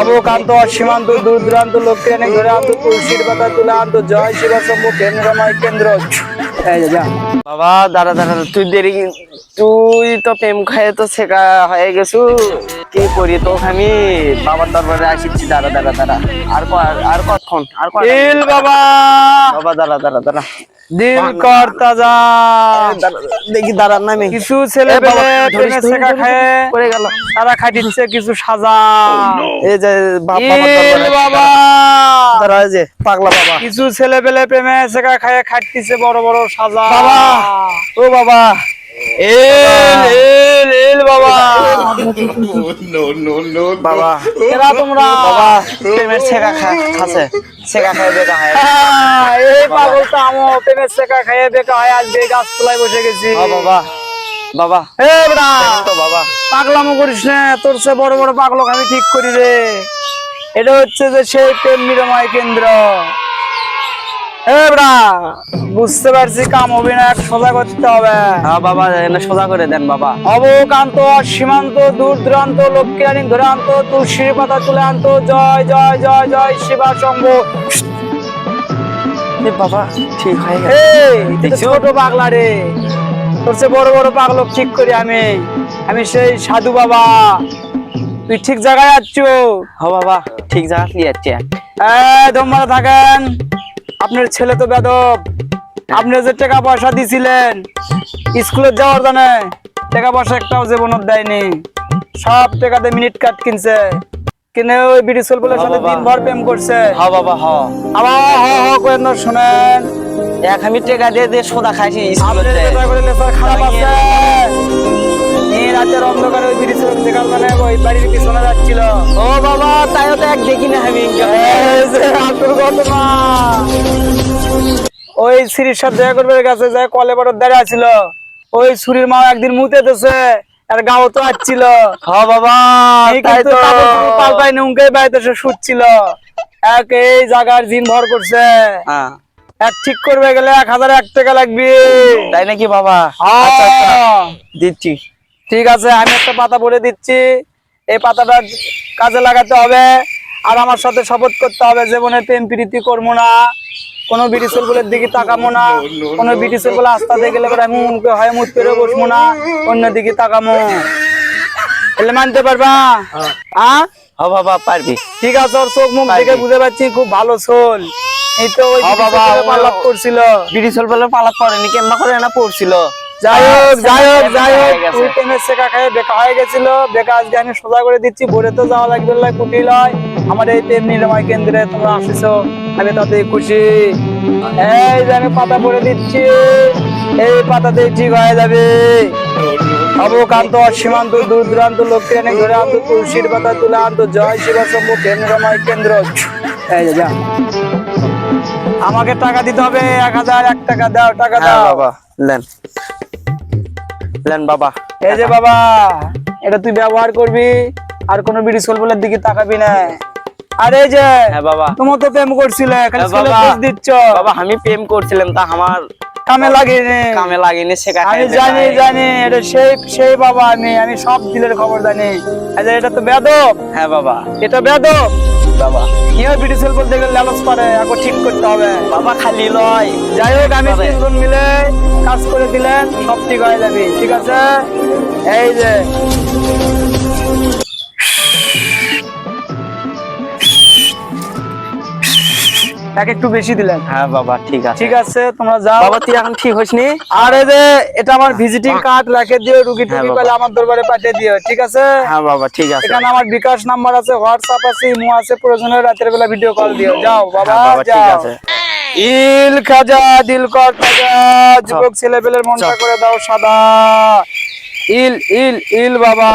অবকান্ত অসীমান্ত দূর দূরান্ত লোককে এনে ধরে আনতো তুলসীর পাতা তুলে আনতো জয় শিবা শম্ভু কেন্দ্রময় কেন্দ্র। বাবা দাঁড়া দাঁড়া তুই দেরি তুই তো প্রেম খায় তো শেখা হয়ে গেছু। কি করি তো আমি? বাবার দরবারে আসিছি দাঁড়া দাঁড়া দাঁড়া। আর আর কতক্ষণ? আর বাবা! বাবা দাঁড়া দাঁড়া দাঁড়া। দিল কর তাজা দেখি দাঁড়া নামে কিছু ছেলে পেলে প্রেমে শেখা খায়। পড়ে গেল। তারা খাটিচ্ছে কিছু সাজা। এই যে বাবা যে পাগলা বাবা। কিছু ছেলে পেলে প্রেমে শেখা খায় খাটতিছে বড় বড় সাজা। বাবা। ও বাবা। এল এল এল বাবা। বাবা। এরা তোমরা? বাবা। প্রেমের শেখা খাচ্ছে। শেখা খায় বেকা হয় এই পাগলটা। আমার প্রেমের শেখা বেকা হয় আজকে এই গাছতলায় বসে গেছি। বাবা বাবা। বেটা তো বাবা। পাগলামো করিস না তোর সে বড় বড় পাগলক আমি ঠিক করি রে। এটা হচ্ছে যে সেই প্রেম নিরাময় কেন্দ্র। বুঝতে পারছি কাম হবে না এক সোজা করতে হবে। হ্যাঁ বাবা এনে সোজা করে দেন বাবা। অবকান্ত সীমান্ত দূর দূরান্ত লক্ষ্মী আনি ধরে আনতো তুলসীর পাতা তুলে আনতো। জয় জয় জয় জয় শিবা শম্ভু। বাবা ঠিক হয়ে? ছোট পাগলা রে। তোর সে বড় বড় পাগলক ঠিক করি আমি। আমি সেই সাধু বাবা। তুই ঠিক জায়গায় যাচ্ছ হ বাবা ঠিক জায়গা যাচ্ছে থাকেন। আপনার ছেলে তো বেদব। আপনি যে টাকা পয়সা দিছিলেন স্কুলে যাওয়ার জন্য টাকা পয়সা একটাও জীবনত দেয়নি। সব টাকাতে মিনিট কাট কিনছে। কিনে ওই বিড়ি বলে সাথে বাবা। দিন ভর প্রেম করছে। হ বাবা হ। আবার হ। করেন না শুনেন। এক আমি টেকা দিয়ে দিয়ে সোদা খাইছি আপনার স্কুলে বেটা করে লেসার খারাপ আছে। এই রাতের অন্ধকারে ওই বিড়ি সেলুন দেখার ওই বাড়ির পিছনে যাচ্ছিল। ও বাবা তাইও তো এক দেখি না আমি এই ঘটনা। ওই সিঁড়ির সাথে দেখা করবে গেছে যে কলে বড় দাঁড়িয়ে আছিল ওই ছুরির মা একদিন মুতে দিছে আর গাও তো আসছিল বাবা তাই তো। কাপড় পাল্টাই নুঙ্কে বাড়িতে শুচ্ছিল। এক এই জায়গার জিন ভর করছে। হ্যাঁ। এক ঠিক করবে গেলে এক হাজার এক টাকা লাগবে। তাই নাকি বাবা? আচ্ছা, আচ্ছা আচ্ছা। দিচ্ছি। ঠিক আছে আমি একটা পাতা বলে দিচ্ছি। এই পাতাটা কাজে লাগাতে হবে। আর আমার সাথে শপথ করতে হবে জীবনে প্রেম প্রীতি করব না। কোনো ব্রিটিশের বলে দিকে তাকাবো না। কোনো ব্রিটিশের বলে আস্তা দিয়ে গেলে এবার আমি মুখে হয় মুখ পেরে বসবো না। অন্য দিকে তাকাবো। এলে মানতে পারবা? হ্যাঁ। হ বাবা পারবি। ঠিক আছে ওর চোখ মুখ দেখে বুঝে পাচ্ছি খুব ভালো সোল এই তো ওই হ্যাঁ বাবা, পাল্লাপ করছিল বিড়ি বলে কেমন করে না পড়ছিল। যাই হোক যাই হোক যাই হোক হয়ে তুই শেখা খাই বেকা হয়ে গেছিল। বেকা আজকে আমি সোজা করে দিচ্ছি ভোরে তো যাওয়া লাগবে না কুটি লয় আমার এই প্রেম নিরাময় কেন্দ্রে তোমরা আসিস আমি তাতে খুশি। এই যে আমি পাতা পরে দিচ্ছি এই পাতাতে ঠিক হয়ে যাবে। অবকান্ত অসীমান্ত দূর দূরান্ত লোককে এনে ধরে আনতো তুলসীর পাতা তুলে আনতো। জয় শিবা শম্ভু কেন্দ্রময় কেন্দ্র। এই যে আমাকে টাকা দিতে হবে এক হাজার এক টাকা দাও টাকা হ্যাঁ দাও। বাবা লেন। লেন বাবা এই যে বাবা এটা তুই ব্যবহার করবি আর কোনো বিড়ি বলার দিকে তাকাবি না। আরে যে হ্যাঁ বাবা। তোমার তো প্রেম করছিলে হ্যাঁ, বাবা। দিচ্ছ। বাবা আমি প্রেম করছিলাম তা আমার কামে লাগেনি কামে লাগেনি শেখা আমি জানি জানি এটা সেই সেই বাবা আমি আমি সব দিলের খবর জানি। যে এটা তো বেদব হ্যাঁ বাবা। এটা বেদব বাবা। কেউ বিড়ি সেল বলতে গেলে লালস করে এখন ঠিক করতে হবে। বাবা খালি লয়। যাই হোক আমি তিনজন মিলে কাজ করে দিলেন সব ঠিক হয়ে যাবে। ঠিক আছে? এই যে। এক একটু বেশি দিলেন। হ্যাঁ বাবা ঠিক আছে। ঠিক আছে তোমরা যাও। বাবা তুই এখন ঠিক হইস নি? আর এই যে এটা আমার ভিজিটিং কার্ড রেখে দিও রুগী হ্যাঁ, পেলে আমার দরবারে পাঠিয়ে দিও ঠিক আছে? হ্যাঁ বাবা ঠিক আছে। এখানে আমার বিকাশ নাম্বার আছে হোয়াটসঅ্যাপ আছে ইমো আছে প্রয়োজনে রাতের বেলা ভিডিও কল দিও। যাও বাবা হ্যাঁ ঠিক আছে। ইল খাজা দিল কর খাজা যুবক ছেলে পেলের মনটা করে দাও সাদা। ইল ইল ইল বাবা।